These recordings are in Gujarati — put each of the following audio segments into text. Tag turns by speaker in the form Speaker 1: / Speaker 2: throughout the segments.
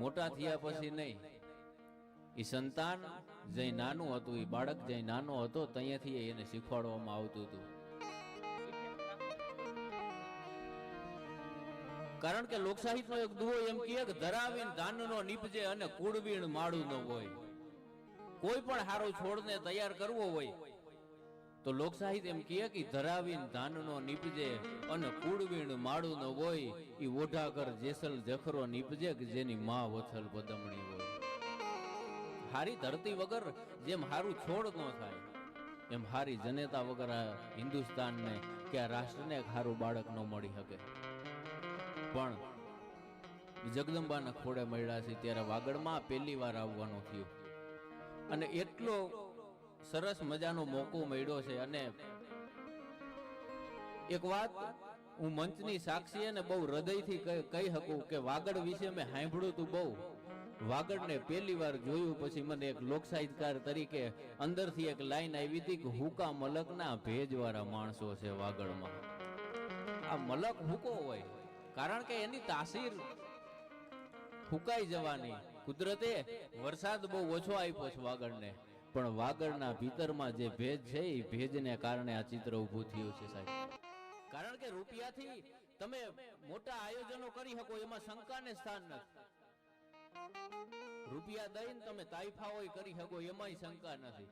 Speaker 1: મોટા થયા પછી નહીં. એ સંતાન જે નાનું હતું એ બાળક જે નાનો હતો ત્યાંથી એને શીખવાડવામાં આવતું હતું. કારણ કે લોકસાહિત્યનો એક દુહો એમ કહે કે ધરાવીને ધાનનો નીપજે અને કુળવીણ માળું ન હોય. કોઈ પણ હારો છોડને તૈયાર કરવો હોય તો લોકસાહિત્ય એમ કહે કે ધરાવીન ધાનનો નીપજે અને કુળવીણ માળું ન હોય એ ઓઢાકર જેસલ જખરો નીપજે કે જેની માં વથલ બદમણી હોય. હારી ધરતી વગર જેમ હારું છોડ ન થાય, એમ હારી જનેતા વગર આ હિન્દુસ્તાનને કે આ રાષ્ટ્રને હારું બાળક ન મળી શકે પણ જગદંબાના ખોડે મળ્યા છે ત્યારે વાગડમાં પહેલી વાર આવવાનું થયું. અને એટલો સરસ મજાનો મોકો મળ્યો છે અને એક વાત હું મંચની સાક્ષી અને બહુ હૃદયથી કહી- શકું કે વાગડ વિશે મેં સાંભળ્યું હતું બહુ. વાગડને પહેલી વાર જોયું, પછી મને એક લોક સાહિત્યકાર તરીકે અંદરથી એક લાઈન આવી હતી કે હુકા મલકના ભેજવાળા માણસો છે વાગડમાં. આ મલક હુકો હોય, કારણ કે એની તાસીર હુકાઈ જવાની. કુદરતે વરસાદ બહુ ઓછો આપ્યો છે વાગડને. પણ વાગડના ભીતરમાં જે ભેજ છે, એ ભેજને કારણે આ ચિત્ર ઊભું થયું છે સાહેબ. કારણ કે રૂપિયાથી તમે મોટા આયોજનો કરી શકો, એમાં શંકાને સ્થાન નથી. રૂપિયા દઈને તમે તાઇફાઓ કરી શકો, એમાંય શંકા નથી.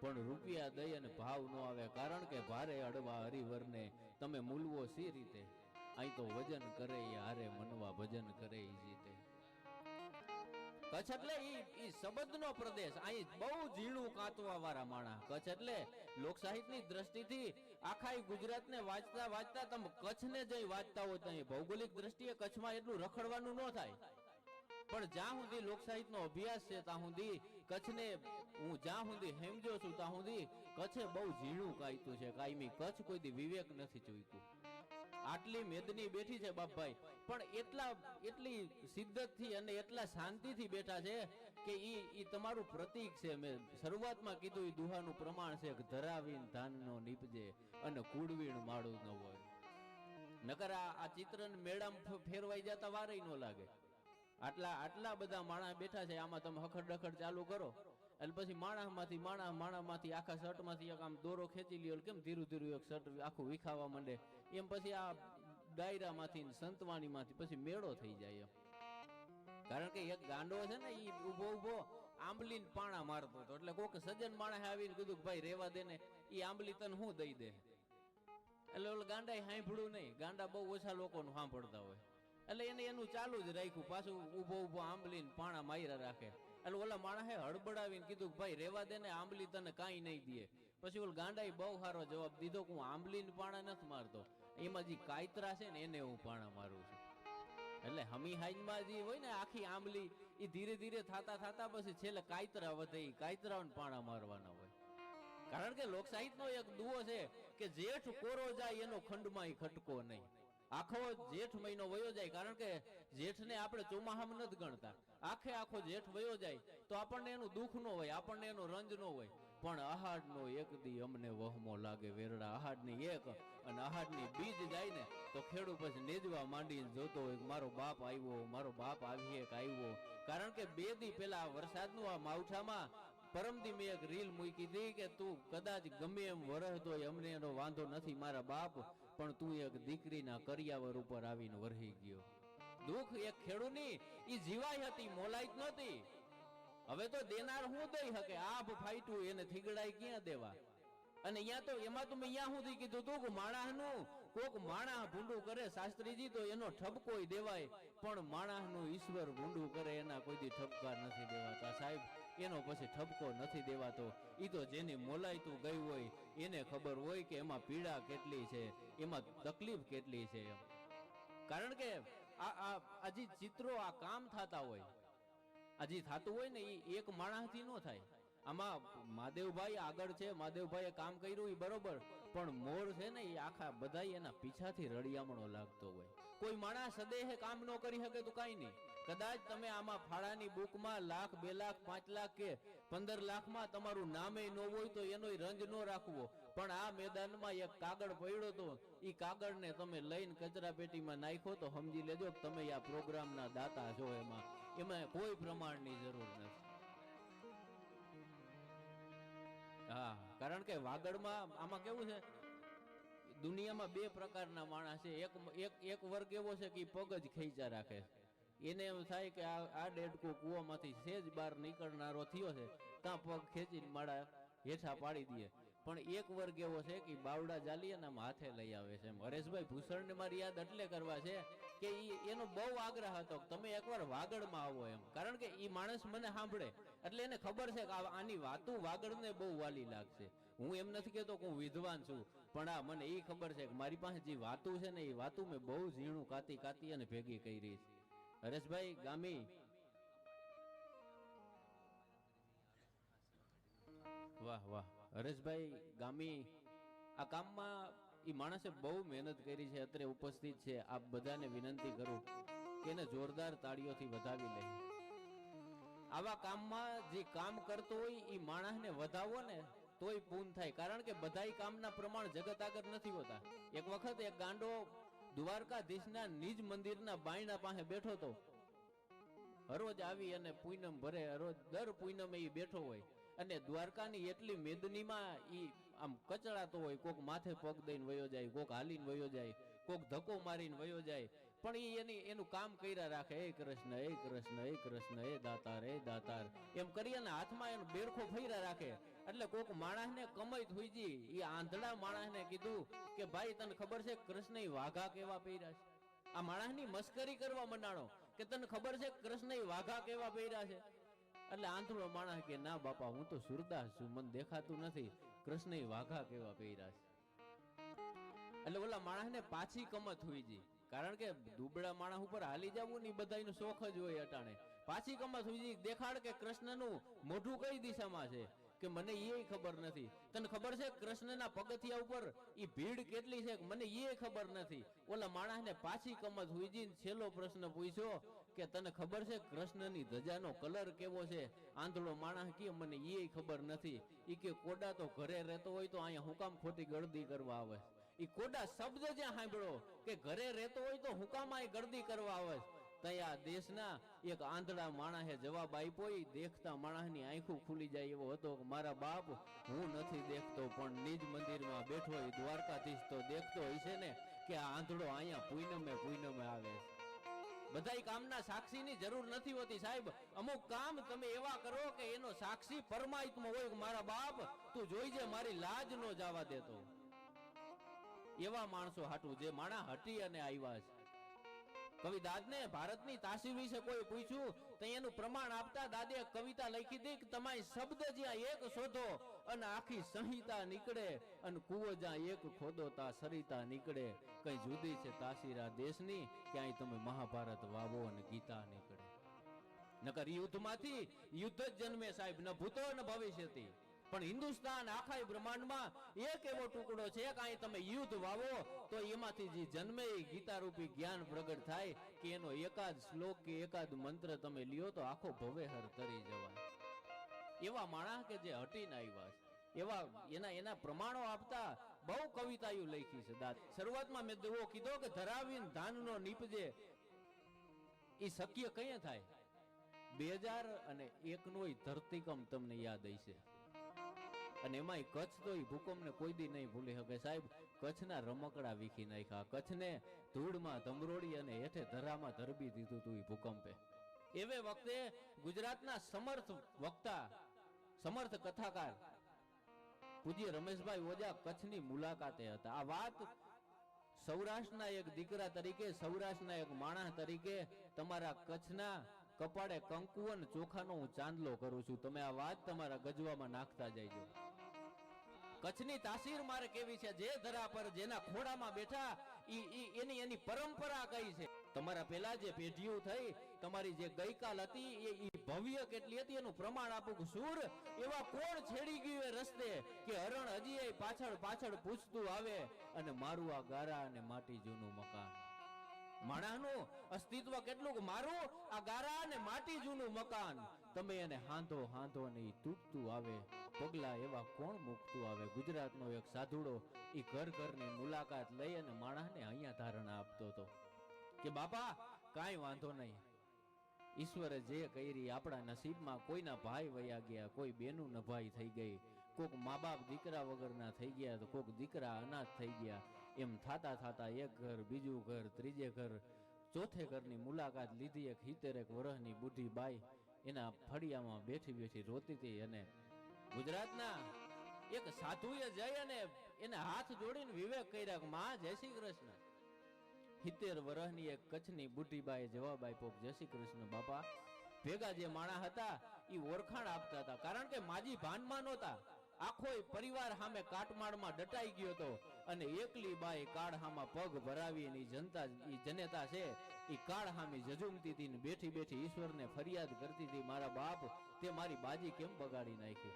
Speaker 1: પણ રૂપિયા દઈ અને ભાવ ન આવે, કારણ કે ભારે અડવા હરિવરને તમે મૂલવો સી રીતે? અહીં તો વજન કરે હારે મનવા ભજન કરે જીતે કચ્છ એટલે ઈ શબ્દનો પ્રદેશ. અહીં બહુ ઝીણું કાંતવા વાળા માણા કચ્છ એટલે લોક સાહિત્યની દ્રષ્ટિથી આખા ગુજરાતને વાંચતા વાંચતા તમે કચ્છને જઈ વાંચતા હોય ત્યાં ભૌગોલિક દ્રષ્ટિએ કચ્છમાં એટલું રખડવાનું ન થાય. પણ જ્યાં સુધી લોક સાહિત્યનો અભ્યાસ છે, ત્યાં સુધી કચ્છને હું જ્યાં સુધી હેમજો છું, ત્યાં સુધી કચ્છે બહુ ઝીણું કાયતું છે. કાયમી કચ્છ કોઈ વિવેક નથી ચૂક્યું આટલી મેદની બેઠી છે બાપભાઈ. પણ એટલા, એટલી શિદ્દતથી અને એટલા શાંતિથી બેઠા છે કે ઈ ઈ તમારું પ્રતીક છે. મેં શરૂઆતમાં કીધું ઈ દુહાનું પ્રમાણ છે કે ધરાવીન ધાનનો નીપજે અને કુડવીણ માળું ન હોય. નકર આ ચિત્રને મેળામાં ફેરવાઈ જતા વારે ન લાગે. આટલા આટલા બધા માણસ બેઠા છે. આમાં તમે હખડ ડખડ ચાલુ કરો. એટલે પછી માણસમાંથી માણસ માણસમાંથી આખા શર્ટમાંથી એક આમ દોરો ખેંચી લ્યો કેમ ધીરું ધીરું એક શર્ટ આખું વિખાવા માંડે. એમ પછી આ ડાયરામાંથી સંતવાણીમાંથી પછી મેળો થઈ જાય કારણ કે એક ગાંડો છે ને એ ઊભો ઊભો આંબલીને પાણા મારતો હતો. એટલે કોક સજ્જન માણસે આવીને કીધું કે ભાઈ, રેવા દે ને એ આંબલી તને શું દઈ દે? એટલે ઓલા ગાંડા સાંભળ્યું નહીં. ગાંડા બહુ ઓછા લોકોનું સાંભળતા હોય. એટલે એને એનું ચાલુ જ રાખ્યું. પાછું ઊભો ઊભો આંબલીને પાણા માર્યા રાખે. એટલે ઓલા માણસે હડબડાવીને કીધું ભાઈ, રેવા દે ને આંબલી તને કાંઈ નહીં દે. પછી ઓલ ગાંડાએ બહુ સારો જવાબ દીધો કે હું આંબલીને પાણા નથી મારતો. એમાં જે કાયતરા છે ને એને હું પાણા મારું છું. એટલે હમી હાઈનમાં જે હોય ને આખી આંબલી એ ધીરે ધીરે થતા થતા પછી છેલ્લે કાયતરા વધે એ કાયતરાઓને પાણા મારવાના હોય. કારણ કે લોકસાહિત્યનો એક દુઓ છે કે જેઠ કોરો જાય એનો ખંડમાં એ ખટકો નહીં. આખો જેઠ મહિનો વયો જાય કારણ કે જેઠને આપણે ચોમાહામાં નથી ગણતા. આખે આખો જેઠ વયો જાય, તો આપણને એનું દુઃખ ન હોય, આપણને એનો રંજ ન હોય. પણ આહાડનો એક દી અમને વહમો લાગે વેરડા. આહાડની એક અને આહાડની બીજ જાય ને, તો ખેડૂત પછી નેજવા માંડીને જોતો હોય મારો બાપ આવ્યો, મારો બાપ આવીએ કે આવ્યો. કારણ કે બે દી પેલા વરસાદનું આ માવઠામાં પરમદી મેં એક રીલ મૂકી હતી કે તું કદાચ ગમે એમ વરહતો તો અમને એનો વાંધો નથી મારા બાપ, પણ તું એક દીકરીના કરિયાવર ઉપર આવીને વરહી ગયો. દુઃખ એ ખેડૂની, ઈ જીવાય હતી મોલાઈ જ નહોતી. હવે તો દેનાર હું દઈ શકે આભ ફાઈટું એને થીગડાય ક્યાં દેવા? અને અહીંયા તો એમાં તો મેં અહીંયા સુધી કીધું તું કે માણસનું, કોક માણસ ભૂંડું કરે, શાસ્ત્રીજી તો એનો ઠપકો દેવાય, પણ માણસનું ઈશ્વર ભૂંડું કરે, એના કોઈ ઠપકા નથી દેવાતા? સાહેબ, એનો પછી ઠપકો નથી દેવાતો. ઈ તો જેની મોલાયતું ગઈ હોય, એને ખબર હોય કે એમાં પીડા કેટલી છે, એમાં તકલીફ કેટલી છે કારણ કે આ ચિત્રો આ કામ થતા હોય. હજી થતું હોય ને એ એક માણસથી ન થાય. આમાં મહાદેવભાઈ આગળ છે, મહાદેવભાઈએ કામ કર્યું એ બરોબર. પણ મોર છે ને એ આખા બધા એના પીછાથી રળિયામણો લાગતો હોય. કોઈ માણસ સદેહે કામ ન કરી શકે તો કાંઈ નહીં. કદાચ તમે આમાં ફાળાની બુકમાં લાખ, બે લાખ, પાંચ લાખ કે પંદર લાખમાં તમારું નામે ન હોય તો એનોય રંજ ન રાખવો. પણ આ મેદાનમાં એક કાગળ પડ્યો હતો. એ કાગળને તમે લઈને કચરા પેટીમાં નાખ્યો તો સમજી લેજો તમે આ પ્રોગ્રામના દાતા છો એમાં. એમાં કોઈ પ્રમાણની જરૂર નથી. હા, કારણ કે વાગડમાં આમાં કેવું છે? દુનિયામાં બે પ્રકારના માણસ છે. એક એક એક વર્ગ એવો છે કે પગ જ ખેંચા રાખે એને એમ થાય કે આ આ ડેડકો કૂવામાંથી સેજ બહાર નીકળનારો થયો છે. ત્યાં પગ ખેંચીને માળા હેઠા પાડી દે. પણ એક વર્ગ એવો છે કે બાવડા જાલી અને હાથે લઈ આવે છે હરેશભાઈ ભૂષણને મારી યાદ એટલે કરવા છે કે એનો બહુ આગ્રહ હતો તમે એકવાર વાગડમાં આવો એમ. કારણ કે એ માણસ મને સાંભળે. એટલે એને ખબર છે કે આની વાતું વાગડને બહુ વાલી લાગશે. હું એમ નથી કહેતો કે હું વિદ્વાન છું, પણ આ મને એ ખબર છે કે મારી પાસે જે વાતું છે ને એ વાતું મેં બહુ ઝીણું કાતી કાતી અને ભેગી કરી છે. હરેશભાઈ, ગામી. વાહ વાહ. હરેશભાઈ, ગામી, આ કામમાં એ માણસે બહુ મહેનત કરી છે. અત્રે ઉપસ્થિત છે. આપ બધાને વિનંતી કરું કે એને જોરદાર તાળીઓથી વધાવી લે. આવા કામમાં જે કામ કરતો હોય એ માણસને વધાવો ને તોય પૂન થાય. કારણ કે બધાય કામના પ્રમાણ જગત આગળ નથી હોતા. એક વખત એક ગાંડો દ્વારકાધીશના નિજ મંદિરના બાયણા પાસે બેઠો તો હરોજ આવી અને પૂનમ ભરે. હરોજ દર પૂનમે એ બેઠો હોય. અને દ્વારકાની એટલી મેદનીમાં ઈ આમ કચડાતો હોય, કોક માથે પગ દઈને વયો જાય, કોક હાલીને વયો જાય, કોક ધક્કો મારીને વયો જાય. પણ એ એની, એનું કામ કર્યા રાખે એ કૃષ્ણ એ કૃષ્ણ એ કૃષ્ણ એ દાતાર એ દાતાર. એમ કરી અને હાથમાં એનો બેરખો ફર્યા રાખે. એટલે કોક માણસને કમાઈ થઈજી એ આંધળા માણસને કીધું કે, ભાઈ, તને ખબર છે કૃષ્ણ વાઘા કેવા પહેર્યા છે? આ માણસની મસ્કરી કરવા મંડાણો કે, તને ખબર છે કૃષ્ણ વાઘા કેવા પહેર્યા છે? એટલે આંધળો માણસ કે, ના બાપા, હું તો સુરદાસ છું, મને દેખાતું નથી. કૃષ્ણ વાઘા કેવા પહેર્યા છે. એટલે ઓલા માણસને પાછી કમત હોય જી કારણ કે દુબળા માણસ ઉપર હાલી જવું ને બધાનો શોખ જ હોય અટાણે. પાછી કમત હોય જી દેખાડ કે કૃષ્ણનું મોઢું કઈ દિશામાં છે? કે મને એ ખબર નથી. તને ખબર છે કૃષ્ણના પગથિયા ઉપર ઈ ભીડ કેટલી છે? મને એ ખબર નથી. ઓલા માણસને પાછી કમત હુઈજી ને છેલ્લો પ્રશ્ન પૂછ્યો કે તને ખબર છે કૃષ્ણની ધજાનો કલર કેવો છે? આંધળો માણસ કે મને એ ખબર નથી. એ કે કોડા તો ઘરે રહેતો હોય તો અહીંયા હુકામ ખોટી ગળદી કરવા આવે. એ કોડા શબ્દ જ્યાં સાંભળો કે ઘરે રહેતો હોય તો હુકામાં કામ ગળદી કરવા આવે. તયા દેશના એક આંધળા માણસે જવાબ આપ્યો દેખતા માણસની આંખો ખુલી જાય એવો હતો કે મારા બાપ, હું નથી દેખતો, પણ નિજ મંદિરમાં બેઠો દ્વારકાધીશ તો દેખતો છે ને કે આ આંધળો અહીંયા પૂનમે પૂનમે આવે છે. બધાય કામના સાક્ષીની જરૂર નથી હોતી સાહેબ. અમુક કામ તમે એવા કરો કે એનો સાક્ષી પરમાત્મા હોય મારા બાપ, તું જોઈજે મારી લાજ નો જવા દેતો. એવા માણસો હાટું, જે માણા હટી અને આવ્યા છે. કવિ ભારતની તાસીર વિશે કોઈ પૂછ્યું? તો એનું પ્રમાણ આપતા દાદે કવિતા લખી હતી કે તમારી શબ્દ જ્યાં એક શોધો, અને આખી સંહિતા નીકળે, અને કુવો જ્યાં એક ખોદો તા સરિતા નીકળે. કઈ જુદી છે તાસીરા દેશની? ક્યાંય તમે મહાભારત વાવો અને ગીતા નીકળે. નકર યુદ્ધમાંથી યુદ્ધ જન્મે સાહેબ, ન ભૂતો, ન ભવિષ્યથી. પણ હિન્દુસ્તાન આખા બ્રહ્માંડમાં એક એવો ટુકડો છે કે તમે યુદ્ધ વાવો, તો એમાંથી જે જન્મે ગીતારૂપી જ્ઞાન પ્રગટ થાય કે એનો એકાદ શ્લોક કે એકાદ મંત્ર તમે લ્યો તો આખો ભવેહર તરી જવાય એવા માણસ કે જે હટીને આવ્યા છે. એવા એના એના પ્રમાણો આપતા બહુ કવિતાઓ લખી છે દાદ. શરૂઆતમાં મેં એવો કીધો કે ધરાવીને ધાનનો નીપજે એ શક્ય કઈ થાય? બે હજાર અને એક ધરતીકમ તમને યાદ હશે. અને એમાંય કચ્છ તો એ ભૂકંપને કોઈ દી નહીં ભૂલી શકે સાહેબ. કચ્છના રમકડા વીખી નાખ્યા. કચ્છને ધૂળમાં ધમરોડી અને હેઠે ધરામાં ધરબી દીધું હતું એ ભૂકંપે. એવે વખતે ગુજરાતના સમર્થ વક્તા, સમર્થ કથાકાર પૂજ્ય રમેશભાઈ ઓજા કચ્છની મુલાકાતે હતા. આ વાત સૌરાષ્ટ્રના એક દીકરા તરીકે, સૌરાષ્ટ્રના એક માણસ તરીકે તમારા કચ્છના કપાળે કંકુ અને ચોખાનો હું ચાંદલો કરું છું. તમે આ વાત તમારા ગજવામાં નાખતા જઈજો કચ્છની તાસીર મારે કેવી છે? જે ધરા પર જેના ખોડામાં બેઠા એની એની પરંપરા કઈ છે? તમારા પેલા જે પેઢીઓ થઈ, તમારી જે ગઈકાલ હતી, એ ભવ્ય કેટલી હતી? એનું પ્રમાણ આપું સુર એવા કોણ છેડી ગયું એ રસ્તે કે હરણ હજી પાછળ પાછળ પૂછતું આવે અને મારું આ ગારા અને માટી જૂનું મકાન. માણસનું અસ્તિત્વ કેટલું મારું, આ ગારા અને માટી જૂનું મકાન. તમે એને હાંધો હાંધો નહીં તૂટતું આવે. પગલા એવા કોણ મૂકતું આવે? ગુજરાતનો એક સાધુડો એ ઘર ઘરની મુલાકાત લઈ અને માણસને અહીંયા ધારણા આપતો હતો કે, બાપા, કાંઈ વાંધો નહીં. ઈશ્વરે જે કરી આપણા નસીબમાં કોઈના ભાઈ વયા ગયા, કોઈ બેનું નભાઈ થઈ ગઈ. કોક મા બાપ દીકરા વગરના થઈ ગયા, તો કોક દીકરા અનાથ થઈ ગયા. એમ થતા થતા એક ઘર, બીજું ઘર, ત્રીજે ઘર, ચોથે ઘરની મુલાકાત લીધી એક હિતેરેક વરહની બુઢી બાઈ એના ફળિયામાં બેઠી બેઠી રોતી હતી અને ગુજરાતના એક સાધુએ જઈ અને એને હાથ જોડીને વિવેક કર્યા કે, માં, જય શ્રી કૃષ્ણ. હિતેર વરહની એક કચ્છની બુઢી જવાબ આપ્યો જય શ્રી કૃષ્ણ બાપા. ભેગા જે માણા હતા એ ઓળખાણ આપતા હતા. કારણ કે માજી ભાનમાં નહોતા. આખો પરિવાર સામે કાટમાળમાં દટાઈ ગયો હતો. અને એકલી બાઈ કાળહામાં પગ ભરાવી એની જનતા જનેતા છે એ કાળહામી જજુમતી હતી બેઠી બેઠી ઈશ્વરને ફરિયાદ કરતી હતી, મારા બાપ, તે મારી બાજી કેમ બગાડી નાખી?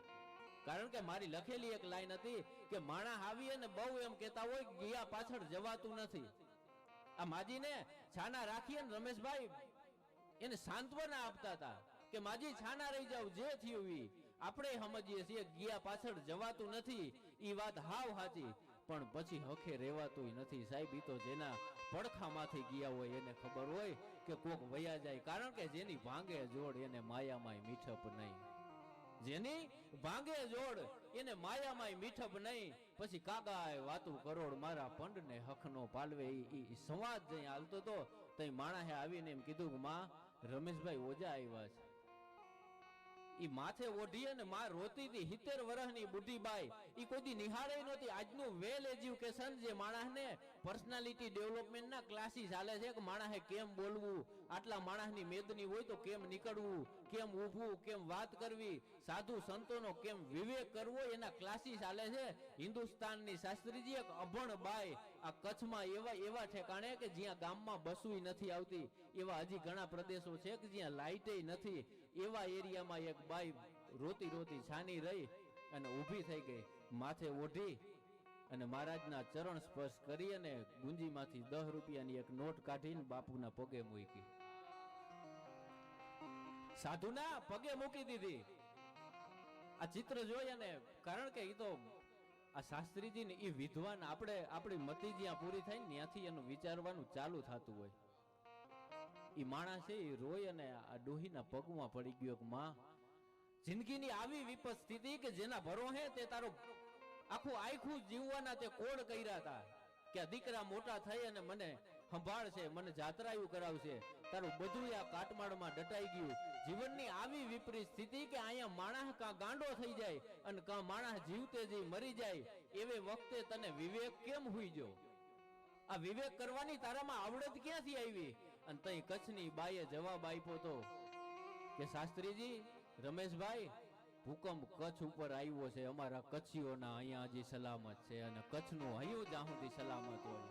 Speaker 1: કારણ કે મારી લખેલી એક લાઈન હતી કે માણા આવી અને બહુ એમ કહેતા હોય ગયા પાછળ જવાતું નથી. આ માજીને છાના રાખીએ ને રમેશભાઈ, એને સાંત્વના આપતા હતા કે, માજી, છાના રહી જાવ જે થયું આપણે સમજીએ છીએ ગયા પાછળ જવાતું નથી. ઈ વાત હાવ સાચી. પણ પછી હખે રહેવાતું નથી. સાહેબ તો જેના પડખામાંથી ગયા હોય એને ખબર હોય કે કોક વયા જાય. કારણ કે જેની ભાંગે જોડ એને માયામાંય મીઠપ નહીં. જેની ભાંગે જોડ એને માયામાંય મીઠપ નહીં. પછી કાગાય વાતું કરોડ મારા પંડને હકનો પાલવે. ઈ સંવાદ જઈ હાલતો તો તઈ માણસે આવીને એમ કીધું કે, માં, રમેશભાઈ ઓજા આવ્યા છે. ઈ માથે ઓઢી અને માં રોતી હતી હિતેર વર્ષની બુઢી બાઈ. ઈ કોઈ નિહાળે નહોતી. આજનું વેલ એજ્યુકેશન જે માણસને પર્સનાલિટી ડેવલપમેન્ટના ક્લાસીસ ચાલે છે કે માણસે કેમ બોલવું? આટલા માણસની મેદની હોય તો કેમ નીકળવું? કેમ ઊભું? કેમ વાત કરવી? સાધુ સંતોનો કેમ વિવેક કરવો? એના ક્લાસીસ ચાલે છે. હિન્દુસ્તાનની શાસ્ત્રીજી એક અભણ બાય આ કચ્છમાં એવા એવા ઠેકાણે કે જ્યાં ગામમાં બસુય નથી આવતી. એવા હજી ઘણા પ્રદેશો છે કે જ્યાં લાઇટે નથી. એવા એરિયામાં એક બાઈ રોતી રોતી છાની રહી અને ઊભી થઈ ગઈ. માથે ઓઢી અને મહારાજના ચરણ સ્પર્શ કરી અને ગુંજીમાંથી દસ રૂપિયાની એક નોટ કાઢીને બાપુના પગે મૂકી. સાધુના પગે મૂકી દીધી. આ ચિત્ર જોઈ અને કારણ કે એ તો આ શાસ્ત્રીજી ને એ વિદ્વાન આપણે, આપણી મતિ જ્યાં પૂરી થાય ને ત્યાંથી એનું વિચારવાનું ચાલુ થતું હોય. એ માણસ છે એ રોય અને આ ડોહીના પગમાં પડી ગયો કે માં, જિંદગીની આવી વિપત સ્થિતિ કે જેના ભરોહે તે તારો આખું આખું જીવવાના તે કોડ કર્યા હતા કે દીકરા મોટા થઈ અને મને સંભાળશે, મને જાત્રાયું કરાવશે. તારું બધું આ કાટમાળમાં દટાઈ ગયું. જીવનની આવી વિપરીત સ્થિતિ કે અહીંયા માણસ કા ગાંડો થઈ જાય અને કા માણસ જીવતે જી મરી જાય, એવે વખતે તને વિવેક કેમ હુઈ જો આ વિવેક કરવાની તારામાં આવડત ક્યાંથી આવી? અને તઈ કચ્છની બાઈએ જવાબ આપ્યો તો કે, શાસ્ત્રીજી, રમેશભાઈ, ભૂકંપ કચ્છ ઉપર આવ્યો છે. અમારા કચ્છીઓના અહીંયા હજી સલામત છે અને કચ્છનું હયું જ્યાં સુધી સલામત હોય.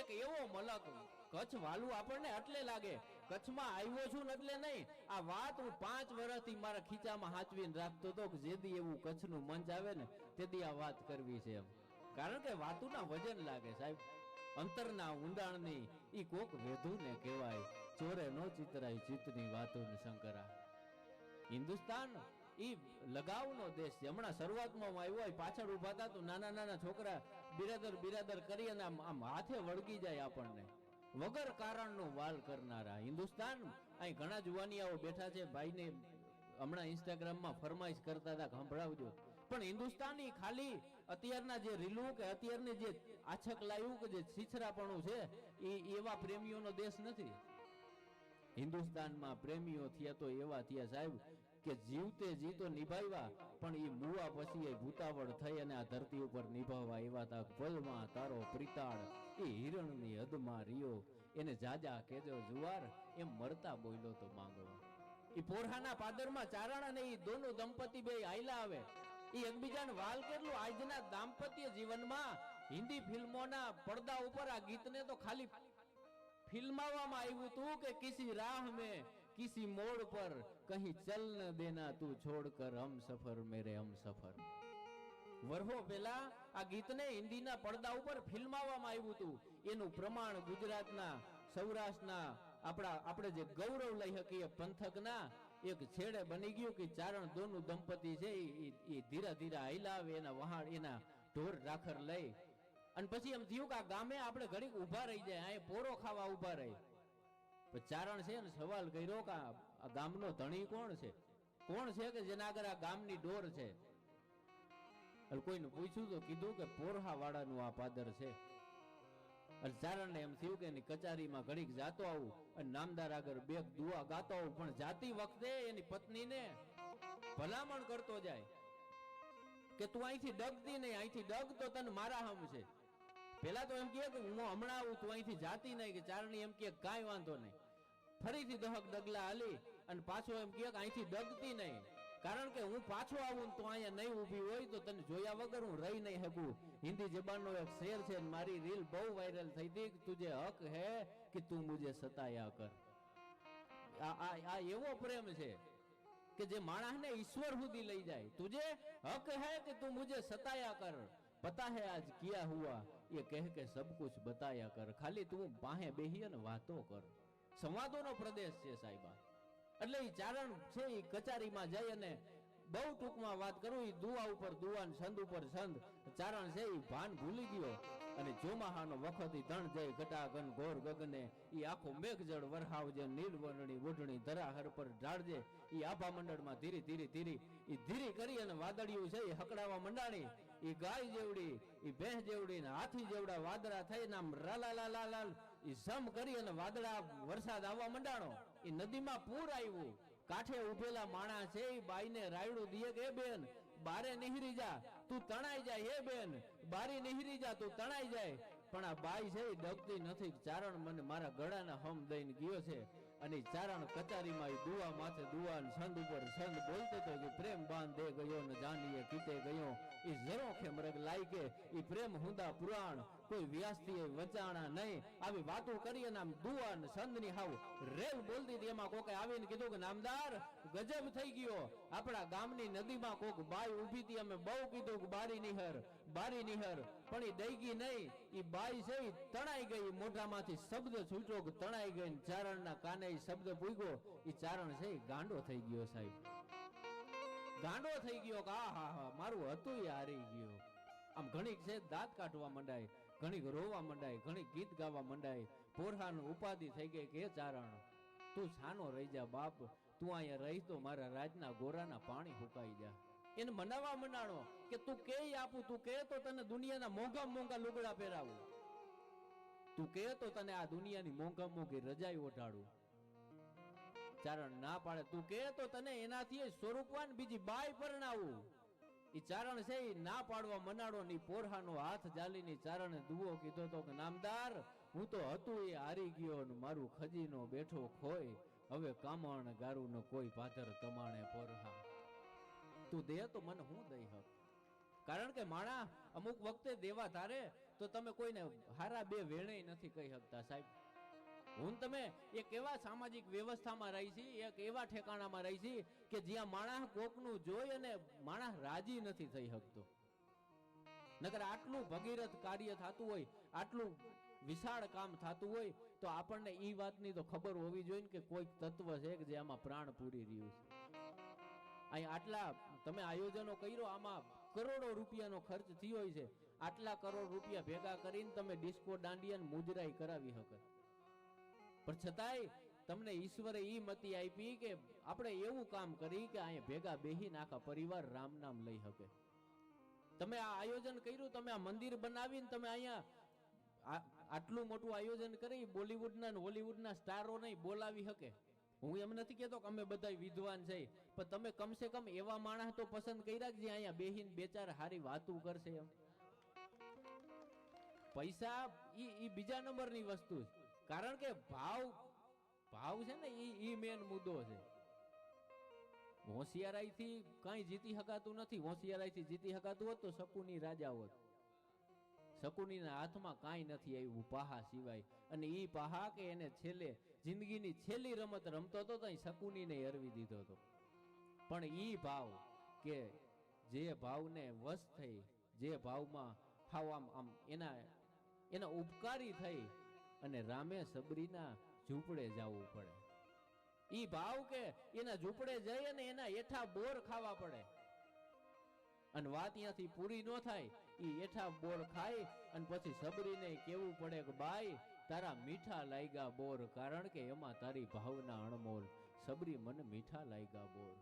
Speaker 1: એક એવો મલક, કચ્છ વાલું આપણને એટલે લાગે કચ્છમાં આવ્યો છું એટલે નહીં. આ વાત હું પાંચ વર્ષથી મારા ખીચામાં હાચવીને રાખતો હતો કે જેદી એવું કચ્છનું મંચ આવે ને તેથી આ વાત કરવી છે એમ. કારણ કે વાતુના વજન લાગે સાહેબ. અંતરના ઊંડાણની ઈ કોક વેધુને કહેવાય. ચોરે નો ચિતરાય ચિત્તની વાતો ને શંકરા. હિન્દુસ્તાન ઈ લગાવનો દેશ છે. હમણાં શરૂઆતમાં આવ્યો હોય, પાછળ ઊભા હતા તો નાના નાના છોકરા બિરાદર બિરાદર કરી અને આમ હાથે વળગી જાય આપણને. વગર કારણનું વાલ કરનારા. હિન્દુસ્તાન, અહીં ઘણા જુવાનિયાઓ બેઠા છે, ભાઈને હમણાં ઇન્સ્ટાગ્રામમાં ફરમાઈશ કરતા હતા, સંભળાવજો. પણ હિન્દુસ્તાની ખાલી અત્યારના જે રીલું કે અત્યારની જે આછક લાયું કે જે છીછરાપણું છે, એ એવા પ્રેમીઓનો દેશ નથી. હિન્દુસ્તાનમાં પ્રેમીઓ થયા તો એવા થયા સાહેબ કે જીવતે જીતો નિભાવ્યા, પણ એ મુવા પછી એ ભૂતાવળ થઈ અને આ ધરતી ઉપર નિભાવવા એવા તા પલમાં તારો પ્રિતાળ એ હિરણની હદમાં રિયો એને જાજા કેજો જુવાર, એમ મરતા બોલ્યો તો માંગો એ પોરહાના પાદરમાં ચારણ અને એ દોનો દંપતી બે આયલા આવે. એ એકબીજાને વાલ કેટલું આજના દાંપત્ય જીવનમાં? હિન્દી ફિલ્મોના પડદા ઉપર આ ગીતને તો ખાલી ફિલ્માવામાં આવ્યું તું કે કિસી રાહ में किसी मोड़ पर कहीं चल न देना तू छोड़ कर हम सफर मेरे हम सफर વર્ષો પહેલા આ ગીતને હિન્દીના પડદા ઉપર ફિલ્માવામાં આવ્યું હતું એનું પ્રમાણ ગુજરાતના સૌરાષ્ટ્રના આપણા આપણે જે ગૌરવ લઈ શકીએ પંથકના એક છેડે બની ગયું કે ચારણ દોનું દંપતી છે એ ધીરા ધીરા હૈલાવે એના વહાણ એના ઢોર રાખર લઈ અને પછી એમ થયું કે આ ગામે આપણે ઘડીક ઊભા રહી જાય અહીં પોરો ખાવા ઊભા રહી પણ ચારણ છે ને સવાલ કર્યો કે આ ગામનો ધણી કોણ છે? કોણ છે કે જેના આગળ આ ગામની ડોર છે? કોઈને પૂછ્યું તો કીધું કે પોરહા વાળાનું આ પાદર છે. અને ચારણને એમ થયું કે એની કચારીમાં ઘડીક જાતો આવું અને નામદાર આગળ બે દુઆ ગાતો આવું, પણ જાતી વખતે એની પત્નીને ભલામણ કરતો જાય કે તું અહીંથી ડગતી નહીં, અહીંથી ડગ તો તને મારા હમ છે. પેલા તો એમ કે હું હમણાં આવું, તું અહીંથી જાતી નહીં, કે ચારણી એમ કહે કાંઈ વાંધો નહીં. ફરીથી દહક ડગલા હાલી અને પાછો એમ કે અહીંથી ડગતી નહીં. કારણ કે હું પાછો આવું તો અહીંયા નહીં ઊભી હોય તો તને જોયા વગર હું રહી નહીં શકું. હિન્દી જબાનનો એક શેર છે મારી રીલ બહુ વાયરલ થઈ હતી તુજે હક હે કે તું મુજે સતાયા કર. આ એવો પ્રેમ છે કે જે માણસ ને ઈશ્વર સુધી લઈ જાય. તુજે હક હે કે તું મુજે સતાયા કર? પતા હે આજ ક્યાં હુઆ? એ કહે કે સબ કુછ બતાયા કર. ખાલી તું બાહે બેહી અને વાતો કર. સંવાદોનો પ્રદેશ છે સાહેબા એટલે એ ચારણ છે એ કચારીમાં જઈ અને બહુ ટૂંકમાં વાત કરું એ દુવા ઉપર દુવાન છંદ ઉપર છંદ. ચારણ છે એ ભાન ભૂલી ગયો અને ચોમાહાનો વખત ધણ જય ઘટાગન ઘોર ગગને એ આખો મેઘજળ વરહાવજે નીલવર્ણની ઓઢણી ધરાહર પર ઢાળજે. એ આભા મંડળમાં ધીરે ધીરે ધીરે એ ધીરે કરી અને વાદળિયું છે એ હકડાવા મંડાણી. એ ગાય જેવડી એ ભેંસ જેવડી ને હાથી જેવડા વાદળા થઈ નામ રાલા લાલા ઈ કરી અને વાદળા વરસાદ આવવા મંડાણો. એ નદીમાં પૂર આવ્યું કાંઠે ઉભેલા માણા છે, ઈ બાઈને રાયડું દીએ કે, "એ બેન, બારે નિહરી જા. તું તણાઈ જાય, હે બેન. બારી નિહરી જા, તું તણાઈ જાય. પણ આ બાઈ છે એ ડગતી નથી. ચારણ મને મારા ગળાના હમ દઈને ગયો છે. અને ચારણ કચારીમાં એ દુવા માથે દુવા ને છંદ ઉપર છંદ બોલતો તો કે પ્રેમ બાંધે ગયો ને જાનીએ કીતે ગયો. ઈ ઝરોખે મરગ લાયકે, એ પ્રેમ હુંદા પુરાણ, કોઈ વ્યાસથી વચાણા નહીં. આવી વાતો કરી અને આમ દુઆ ને છંદની હાવ. રેલ બોલતી હતી, એમાં કોકે આવીને કીધું કે, નામદાર, ગજબ થઈ ગયો. આપણા ગામની નદીમાં કોક બાઈ ઊભી હતી, અમે બહુ કીધું કે, બારી નિહર બારી નિહર. પણ એ દઈ નહીં, એ બાઈ છે એ તણાઈ ગઈ, મોઢામાંથી શબ્દ છૂટ્યો કે તણાઈ ગઈ ચારણના કાને એ શબ્દ પૂગ્યો એ ચારણ છે એ ગાંડો થઈ ગયો સાહેબ. ગાંડો થઈ ગયો કે આ, હા હા, મારું હતું એ હારી ગયો. આમ ઘણીક છે દાંત કાઢવા મંડાય, ઘણીક રોવા મંડાય, ઘણીક ગીત ગાવા મંડાય, પોરહાનું ઉપાધિ થઈ ગઈ કે ચારણ, તું છાનો રહી જા બાપ, તું અહીંયા રહી તો મારા રાજના ગોરાના પાણી ફૂંકાઈ જા. એને મનાવા મંડાણો કે તું કે આપું, તું કે તો તને દુનિયાના મોંઘા મોંઘા લુગડા પહેરાવું. તું કે તો તને આ દુનિયાની મોંઘા મોંઘી રજાઈ ઓઢાડું. ચારણ ના પાડે. તું કે તો તને એનાથી સ્વરૂપવાન બીજી બાય પરણાવું. એ ચારણ છે એ ના પાડવા મનાડો, ની પોરહાનો હાથ જાલીની ચારણે દુવો કીધો તો કે, નામદાર, હું તો હતું એ હારી ગયો ને મારું ખજીનો બેઠો ખોય. હવે કામણ ગારું નો કોઈ પાથર તમાણે પોરહા. તું દે તો મને હું દઈ હક? કારણ કે માણા અમુક વખતે દેવા તારે તો તમે કોઈને હારા બે વેણે નથી કહી શકતા, સાહેબ. હું તમે એક એવા સામાજિક વ્યવસ્થામાં રહી છી, એક એવા ઠેકાણામાં રહી છી કે જ્યાં માણસ કોકનું જોઈ અને માણસ રાજી નથી થઈ શકતો. નકર આટલું ભગીરથ કાર્ય થતું હોય, આટલું વિશાળ કામ થતું હોય, તો આપણને એ વાતની તો ખબર હોવી જોઈએ કે કોઈક તત્વ છે કે જે આમાં પ્રાણ પૂરી રહ્યું છે. અહીં આટલા તમે આયોજનો કર્યો, આમાં કરોડો રૂપિયાનો ખર્ચ થયો છે. આટલા કરોડ રૂપિયા ભેગા કરીને તમે ડિસ્કો દાંડિયા મુજરાઈ કરાવી હકત. પણ છતાંય તમને ઈશ્વરે ઈ મતી આપી કે આપણે એવું કામ કરી કે અહીંયા ભેગા બેહીને આખા પરિવાર રામ નામ લઈ શકે તમે આ આયોજન કર્યું, તમે આ મંદિર બનાવીને તમે અહીંયા આટલું મોટું આયોજન કરી બોલીવુડના હોલીવુડના સ્ટારો નહીં બોલાવી શકે હું એમ નથી કહેતો કે અમે બધા વિદ્વાન છે, પણ તમે કમસે કમ એવા માણસ તો પસંદ કર્યા કે અહીંયા બેહીન બે હારી વાતું કરશે એમ. પૈસા ઈ ઈ બીજા નંબરની વસ્તુ છે. કારણ કે ભાવ ભાવ છે ને ઈ ઈ મેન મુદ્દો છે. હોશિયારાઈથી કઈ જીતી શકાતું નથી. હોશિયારાઈથી જીતી શકાતું હોત તો શકુની રાજા હોત. શકુનીના હાથમાં કાંઈ નથી આવ્યું પાહા સિવાય. અને એ પાહા કે એને છેલ્લે જિંદગીની છેલ્લી રમત રમતો હતો તો શકુનીને હરવી દીધો હતો. પણ એ ભાવ કે જે ભાવને વશ થઈ, જે ભાવમાં હાવ આમ આમ એના એના ઉપકારી થઈ અને રામે સબરીના ઝૂંપડે જવું પડે. ઈ ભાવ કે એના ઝૂંપડે જઈ અને એના હેઠા બોર ખાવા પડે. અને વાત ત્યાંથી પૂરી ન થાય ઈ એઠા બોર ખાય અને પછી સબરીને કેવું પડે કે બાઈ, તારા મીઠા લાગ્યા બોર, કારણ કે એમાં તારી ભાવના અણમોલ. સબરી મન મીઠા લાગ્યા બોર.